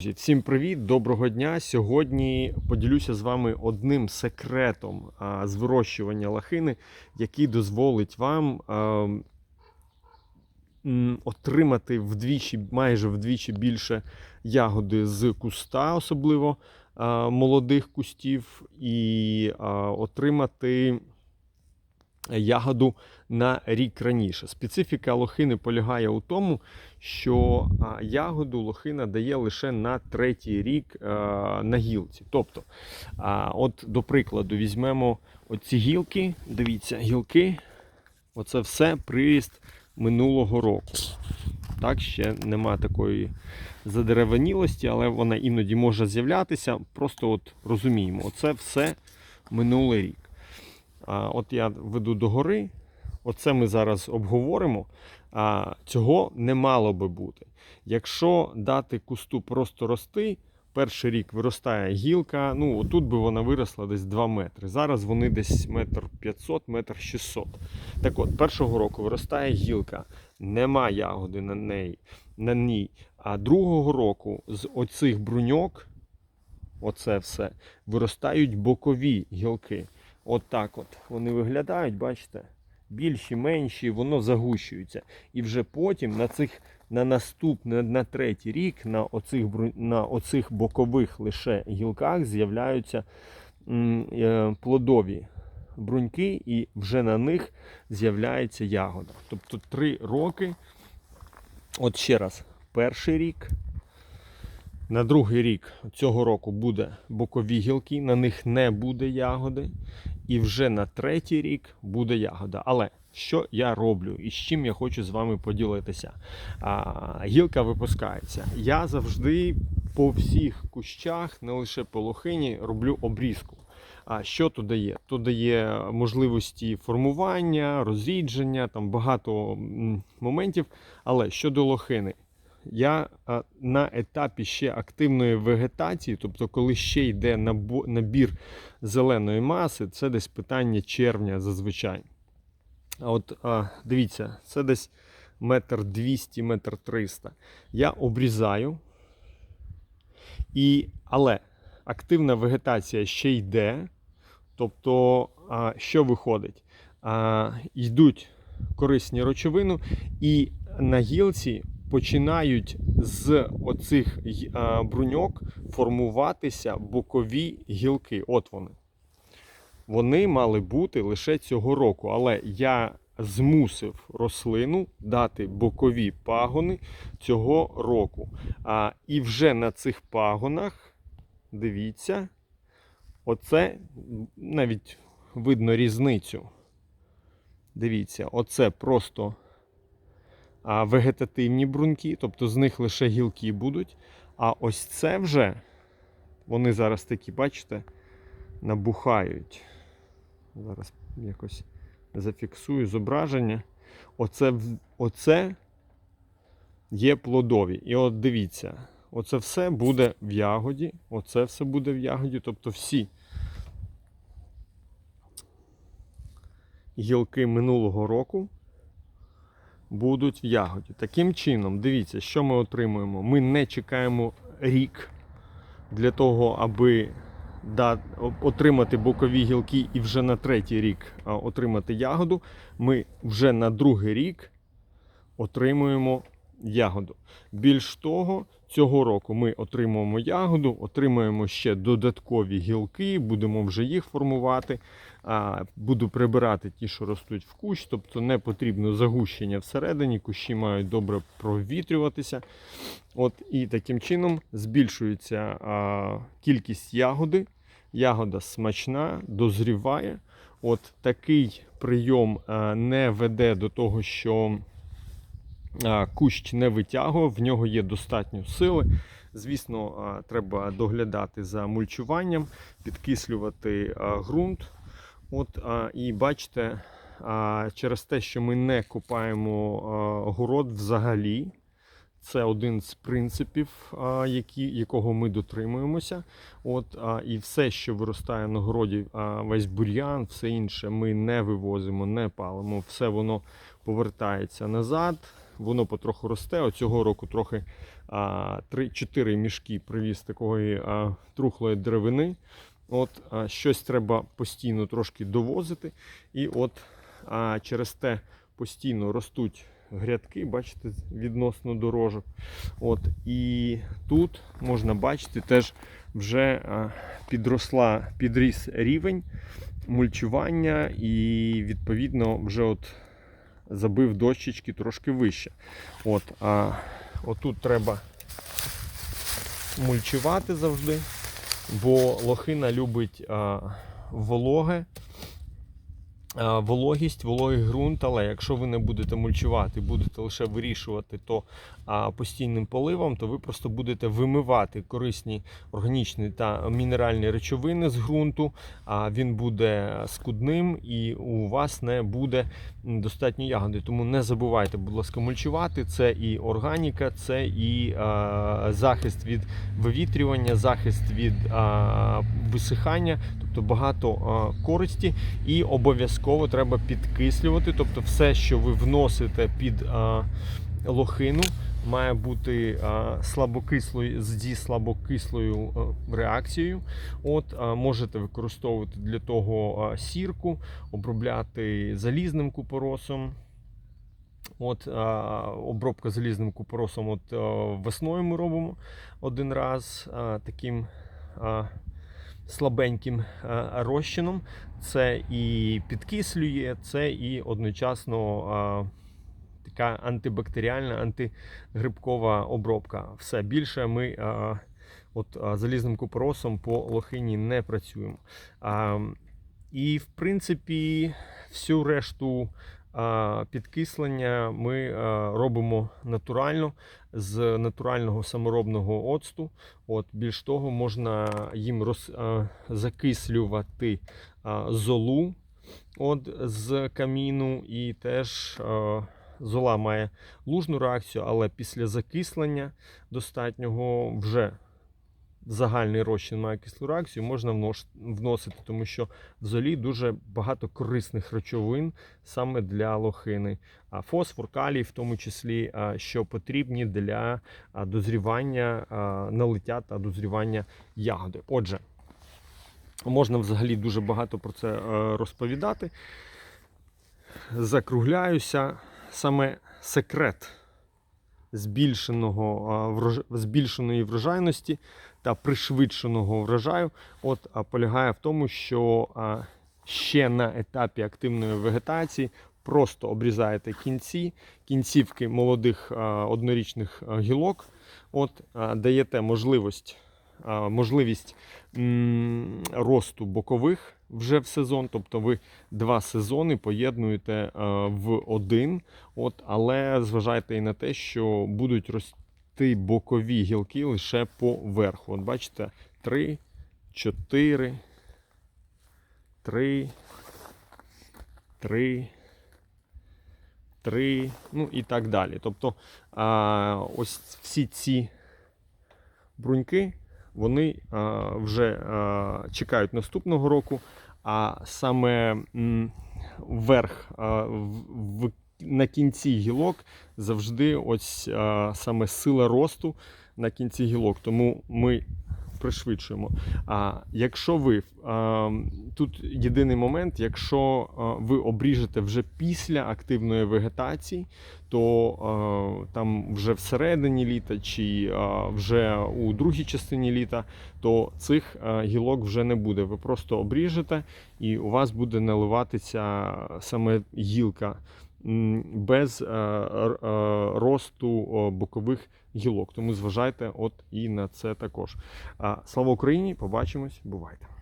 Всім привіт, доброго дня. Сьогодні поділюся з вами одним секретом з вирощування лахини, який дозволить вам отримати вдвічі, майже вдвічі більше ягоди з куста, особливо молодих кустів, і отримати ягоду на рік раніше. Специфіка лохини полягає у тому, що ягоду лохина дає лише на третій рік на гілці. Тобто, от, до прикладу, візьмемо оці гілки, дивіться, гілки, оце все приріст минулого року. Так, ще нема такої задереванілості, але вона іноді може з'являтися. Просто от розуміємо, оце все минулий рік. От я веду до гори. Оце ми зараз обговоримо. А, Цього не мало би бути. Якщо дати кусту просто рости, перший рік виростає гілка. Ну, отут би вона виросла десь 2 метри. Зараз вони десь метр 500, метр 600. Так от, першого року виростає гілка, нема ягоди на неї, на ній. А другого року з оцих бруньок, оце все, виростають бокові гілки. От так от вони виглядають, бачите? Більші, менші, воно загущується. І вже потім на цих на наступний, на третій рік на оцих, на оцих бокових лише гілках з'являються е, плодові бруньки, і вже на них з'являється ягода. Тобто три роки. От ще раз, перший рік. На другий рік цього року буде бокові гілки, на них не буде ягоди. І вже на третій рік буде ягода. Але що я роблю і з чим я хочу з вами поділитися? А, гілка випускається. Я завжди по всіх кущах, не лише по лохині, роблю обрізку. А що то дає? То дає можливості формування, розрідження, там багато моментів. Але щодо лохини, я на етапі ще активної вегетації, тобто, коли ще йде набір зеленої маси, це десь питання червня зазвичай. А от дивіться, це десь метр 200, метр 300. Я обрізаю. І, але активна вегетація ще йде. Тобто, що виходить? Йдуть корисні речовини, і на гілці починають з оцих й- бруньок формуватися бокові гілки. От вони. Вони мали бути лише цього року, але я змусив рослину дати бокові пагони цього року. А, і вже на цих пагонах, дивіться, оце навіть видно різницю. Дивіться, оце просто вегетативні бруньки, тобто з них лише гілки будуть. А ось це вже, вони зараз такі, бачите, набухають. Зараз якось зафіксую зображення. Оце, оце є плодові. І от дивіться, оце все буде в ягоді. Оце все буде в ягоді. Тобто всі гілки минулого року будуть в ягоді. Таким чином, дивіться, що ми отримуємо. Ми не чекаємо рік для того, аби отримати бокові гілки і вже на третій рік отримати ягоду. Ми вже на другий рік отримуємо ягоду. Більш того, цього року ми отримуємо ягоду, отримуємо ще додаткові гілки, будемо вже їх формувати. Буду прибирати ті, що ростуть в кущ, тобто не потрібно загущення всередині, кущі мають добре провітрюватися. От, і таким чином збільшується кількість ягоди. Ягода смачна, дозріває. От такий прийом а, не веде до того, що кущ не витягує, в нього є достатньо сили. Звісно, треба доглядати за мульчуванням, підкислювати ґрунт. От, і бачите, через те, що ми не копаємо город взагалі, це один з принципів, які, якого ми дотримуємося. От, і все, що виростає на городі, весь бур'ян, все інше ми не вивозимо, не палимо, все воно повертається назад. Воно потроху росте. От цього року трохи а, 3-4 мішки привіз такої а, трухлої деревини. От а, щось треба постійно трошки довозити. І от а, через те постійно ростуть грядки, бачите, відносно дорожок. От, і тут можна бачити, теж вже а, підросла, підріс рівень мульчування, і відповідно вже от забив дощечки трошки вище. От, а отут треба мульчувати завжди, бо лохина любить а, вологе. А, Вологість, вологий ґрунт, але якщо ви не будете мульчувати, будете лише вирішувати то постійним поливом, то ви просто будете вимивати корисні органічні та мінеральні речовини з ґрунту, а він буде скудним і у вас не буде достатньо ягоди. Тому не забувайте, будь ласка, мульчувати. Це і органіка, це і захист від вивітрювання, захист від висихання, тобто багато користі. І обов'язково треба підкислювати. Тобто, все, що ви вносите під а, лохину, має бути а, слабокислою зі слабокислою а, реакцією. От а, можете використовувати для того а, сірку, обробляти залізним купоросом. От а, обробка залізним купоросом от, а, весною ми робимо один раз а, таким слабеньким розчином. Це і підкислює, це і одночасно така антибактеріальна, антигрибкова обробка. Все більше ми а, от, залізним купоросом по лохині не працюємо. А, і в принципі, всю решту підкислення ми робимо натурально з натурального саморобного оцту. От, більш того, можна їм роз, закислювати золу от, з каміну, і теж зола має лужну реакцію, але після закислення достатнього вже загальний розчин має кислу реакцію, можна вносити, тому що в золі дуже багато корисних речовин саме для лохини. А фосфор, калій, в тому числі, що потрібні для дозрівання налиття та дозрівання ягоди. Отже, можна взагалі дуже багато про це е, розповідати. Закругляюся. Саме секрет збільшеного, збільшеної врожайності та пришвидшеного врожаю от, полягає в тому, що ще на етапі активної вегетації просто обрізаєте кінці, кінцівки молодих однорічних гілок, от, даєте можливість, можливість росту бокових вже в сезон, тобто ви два сезони поєднуєте в один. От, але зважайте і на те, що будуть рости бокові гілки лише по верху. От бачите, 3, 4, 3, 3, 3, ну і так далі. Тобто а, ось всі ці бруньки, вони а, вже а, чекають наступного року, а саме м, верх а, в, на кінці гілок завжди ось а, саме сила росту на кінці гілок. Тому ми пришвидшуємо. А якщо ви а, тут єдиний момент, якщо а, ви обріжете вже після активної вегетації, то а, там вже всередині літа чи а, вже у другій частині літа, то цих а, гілок вже не буде. Ви просто обріжете і у вас буде наливатися саме гілка без е, е, росту бокових гілок. Тому зважайте от і на це також. Слава Україні! Побачимось, бувайте!